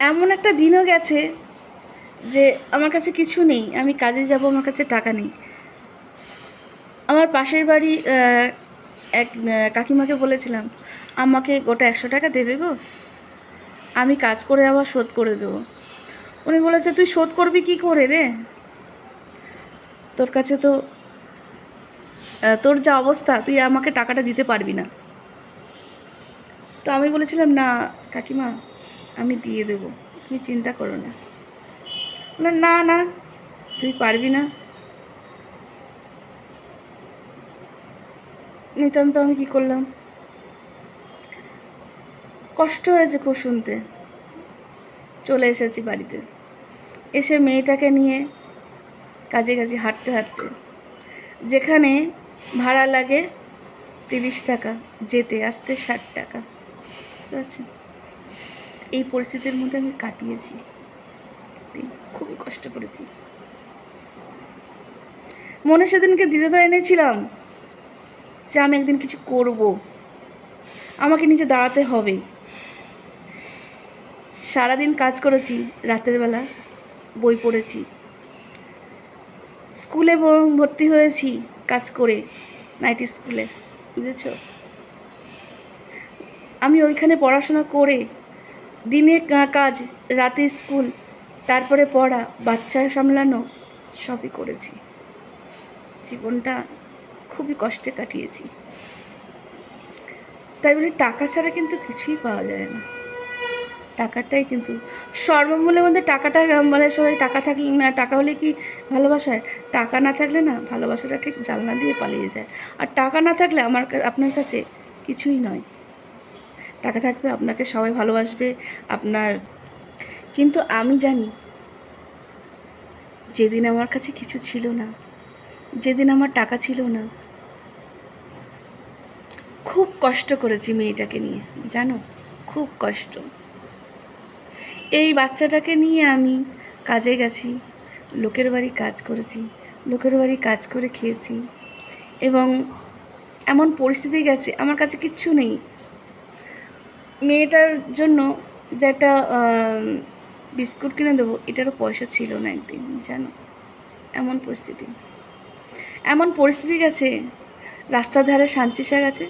এমন একটা দিনও গেছে যে আমার কাছে কিছু নেই, আমি কাজে যাব, আমার কাছে টাকা নেই। আমার পাশের বাড়ি এক কাকিমাকে বলেছিলাম, আমাকে গোটা একশো টাকা দেবে গো, আমি কাজ করে আবার শোধ করে দেবো। উনি বলেছে, তুই শোধ করবি কি করে রে? তোর কাছে তো তোর যা অবস্থা, তুই আমাকে টাকাটা দিতে পারবি না। তো আমি বলেছিলাম, না, কাকিমা আমি দিয়ে দেবো। তুমি চিন্তা করো না। না না, তুই পারবি না। নিতান্ত আমি কি করলাম? কষ্ট হয়েছে খুব শুনতে। চলে এসেছি বাড়িতে। এসে মেয়েটাকে নিয়ে কাজে কাজে হাঁটতে হাঁটতে। যেখানে ভাড়া লাগে তিরিশ টাকা, যেতে আসতে ষাট টাকা। বুঝতে পারছেন? এই পরিস্থিতির মধ্যে আমি কাটিয়েছি। খুবই কষ্ট করেছি। মনে সেদিনকে দৃঢ়তা এনেছিলাম যে আমি একদিন কিছু করব। আমাকে নিজে দাঁড়াতে হবে। সারাদিন কাজ করেছি, রাতের বেলা বই পড়েছি। স্কুলে ভর্তি হয়েছি কাজ করে, নাইট স্কুলে, বুঝেছ? আমি ওইখানে পড়াশোনা করে দিনে কাজ, রাতে স্কুল, তারপরে পড়া, বাচ্চা সামলানো, সবই করেছি। জীবনটা খুবই কষ্টে কাটিয়েছি। তাই বলে টাকা ছাড়া কিন্তু কিছুই পাওয়া যায় না। টাকাটাই কিন্তু সর্বমূল্যের মধ্যে টাকাটা মানে সবাই টাকা থাকলে না, টাকা হলে কি ভালোবাসা হয়? টাকা না থাকলে না ভালোবাসাটা ঠিক জানলা দিয়ে পালিয়ে যায়। আর টাকা না থাকলে আমার আপনার কাছে কিছুই নয়। টাকা থাকবে, আপনাকে সবাই ভালোবাসবে, আপনার, কিন্তু আমি জানি যেদিন আমার কাছে কিছু ছিল না, যেদিন আমার টাকা ছিল না, খুব কষ্ট করেছি মেয়েটাকে নিয়ে, জানো? খুব কষ্ট। এই বাচ্চাটাকে নিয়ে আমি কাজে গেছি, লোকের বাড়ি কাজ করেছি, লোকের বাড়ি কাজ করে খেয়েছি, এবং এমন পরিস্থিতি গেছে, আমার কাছে কিচ্ছু নেই। মেয়েটার জন্য যে একটা বিস্কুট কিনে দেবো, এটারও পয়সা ছিল না একদিন, জানো? এমন পরিস্থিতি। এমন পরিস্থিতি গেছে, রাস্তার ধারে সাঞ্চি শাক আছে,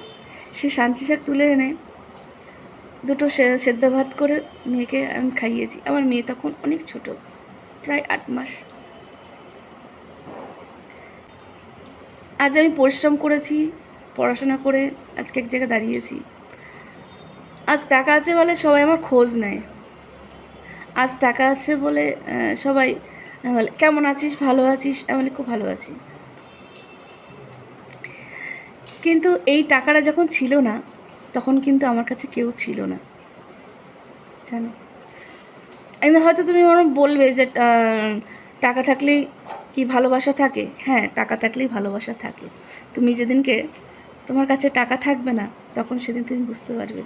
সে সাঞ্চি শাক তুলে এনে দুটো সেদ্ধ ভাত করে মেয়েকে আমি খাইয়েছি। আমার মেয়ে তখন অনেক ছোট, প্রায় আট মাস। আজ আমি পরিশ্রম করেছি, পড়াশোনা করে আজকে এক জায়গায় দাঁড়িয়েছি। আজ টাকা আছে বলে সবাই আমার খোঁজ নেয়। আজ টাকা আছে বলে সবাই বলে, কেমন আছিস? ভালো আছিস? আমি খুব ভালো আছি। কিন্তু এই টাকাটা যখন ছিল না, তখন কিন্তু আমার কাছে কেউ ছিল না। জানো? হয়তো তুমি মনে বলবে যে টাকা থাকলেই কি ভালোবাসা থাকে? হ্যাঁ টাকা থাকলেই ভালোবাসা থাকে। তুমি যেদিনকে তোমার কাছে টাকা থাকবে না, তখন সেদিন তুমি বুঝতে পারবে।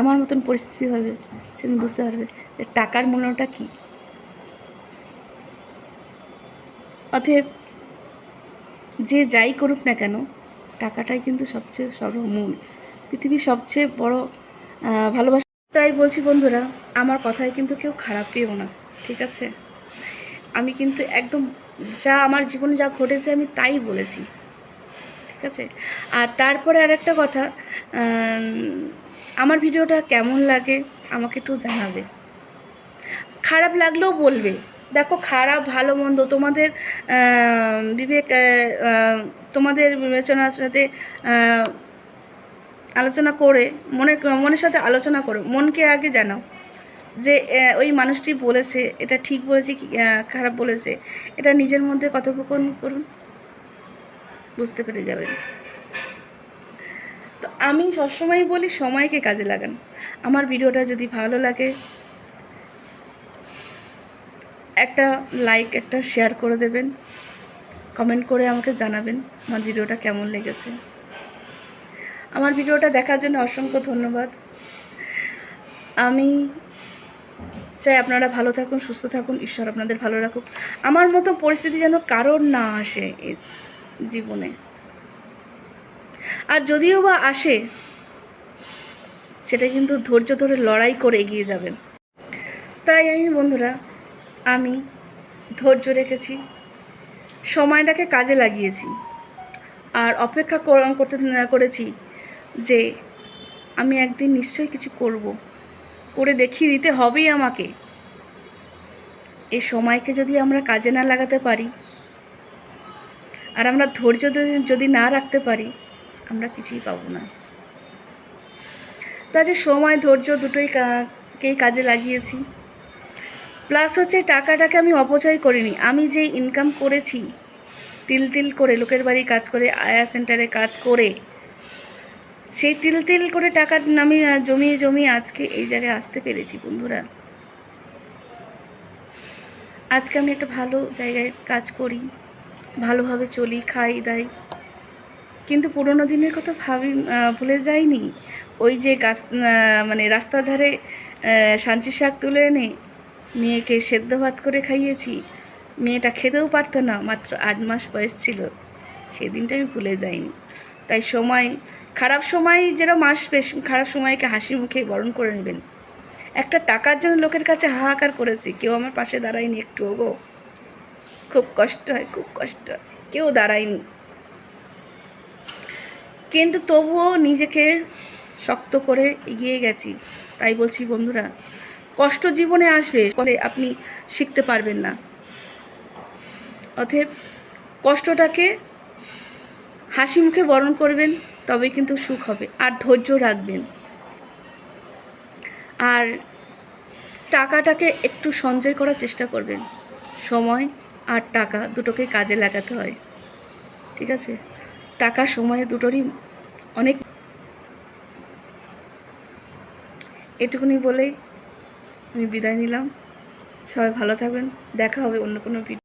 আমার মতন পরিস্থিতি হবে, সেদিন বুঝতে পারবে যে টাকার মূল্যটা কী। অতএব যে যাই করুক না কেন, টাকাটাই কিন্তু সবচেয়ে সর্বমূল। পৃথিবীর সবচেয়ে বড় ভালোবাসা। তাই বলছি বন্ধুরা, আমার কথায় কিন্তু কেউ খারাপ পেও না, ঠিক আছে? আমি কিন্তু একদম যা আমার জীবনে যা ঘটেছে আমি তাই বলেছি। ঠিক আছে? আর তারপরে আর একটা কথা আমার ভিডিওটা কেমন লাগে আমাকে একটু জানাবে। খারাপ লাগলেও বলবে। দেখো, খারাপ, ভালো, মন্দ, তোমাদের বিবেক তোমাদের বিবেচনার সাথে আলোচনা করে, মনে, মনের সাথে আলোচনা করো, মনকে আগে জানাও যে ওই মানুষটি বলেছে, এটা ঠিক বলেছে কি খারাপ বলেছে। এটা নিজের মধ্যে কথোপকথন করুন। বুঝতে পেরে যাবেন। তো আমি সবসময় বলি, সময়কে কাজে লাগান। আমার ভিডিওটা যদি ভালো লাগে, একটা লাইক একটা শেয়ার করে দেবেন। কমেন্ট করে আমাকে জানাবেন আমার ভিডিওটা কেমন লেগেছে। আমার ভিডিওটা দেখার জন্য অসংখ্য ধন্যবাদ। আমি চাই আপনারা ভালো থাকুন, সুস্থ থাকুন, ঈশ্বর আপনাদের ভালো রাখুক। আমার মতো পরিস্থিতি যেন কারোর না আসে জীবনে। আর যদিও বা আসে, সেটা কিন্তু ধৈর্য ধরে লড়াই করে এগিয়ে যাবেন। তাই আমি বন্ধুরা, আমি ধৈর্য রেখেছি, সময়টাকে কাজে লাগিয়েছি, আর অপেক্ষা কর- করতে করেছি যে আমি একদিন নিশ্চয়ই কিছু করব। করে দেখিয়ে দিতে হবেই আমাকে। এই সময়কে যদি আমরা কাজে না লাগাতে পারি আর আমরা ধৈর্য যদি- না রাখতে পারি, আমরা কিছুই পাবো না। তা যে সময়, ধৈর্য দুটোই কেই কাজে লাগিয়েছি। প্লাস হচ্ছে টাকাটাকে আমি অপচয় করিনি। আমি যে ইনকাম করেছি, তিল তিল করে লোকের বাড়ি কাজ করে, আয়া সেন্টারে কাজ করে, সেই তিল তিল করে টাকা আমি জমিয়ে জমিয়ে আজকে এই জায়গায় আসতে পেরেছি বন্ধুরা। আজকে আমি একটা ভালো জায়গায় কাজ করি। ভালোভাবে চলি, খাই, দাই। কিন্তু পুরোনো দিনের কথা ভাবি ভুলে যাইনি। ওই যে গাছ মানে রাস্তার ধারে সাঞ্চি শাক তুলে এনে মেয়েকে সেদ্ধ ভাত করে খাইয়েছি। মেয়েটা খেতেও পারতো না, মাত্র আট মাস বয়স ছিল। সেদিনটা আমি ভুলে যাইনি। তাই সময়, খারাপ সময় যেরকম আসবে খারাপ সময়কে হাসি মুখে বরণ করে নেবেন। একটা টাকার জন্য লোকের কাছে হাহাকার করেছি। কেউ আমার পাশে দাঁড়ায়নি একটু গো খুব কষ্ট হয়, খুব কষ্ট হয়। কেউ দাঁড়ায়নি। কিন্তু তবুও নিজেকে শক্ত করে এগিয়ে গেছি। তাই বলছি, বন্ধুরা, কষ্ট জীবনে আসবে পরে আপনি শিখতে পারবেন না। অতএব কষ্টটাকে হাসি মুখে বরণ করবেন তবে কিন্তু সুখ হবে। আর ধৈর্য রাখবেন। আর টাকাটাকে একটু সঞ্চয় করার চেষ্টা করবেন। সময় আর টাকা দুটোকে কাজে লাগাতে হয়। ঠিক আছে? টাকা সময় দুটোরই অনেক এটুকুনি বলেই আমি বিদায় নিলাম। সবাই ভালো থাকবেন। দেখা হবে অন্য কোনো ভিডিও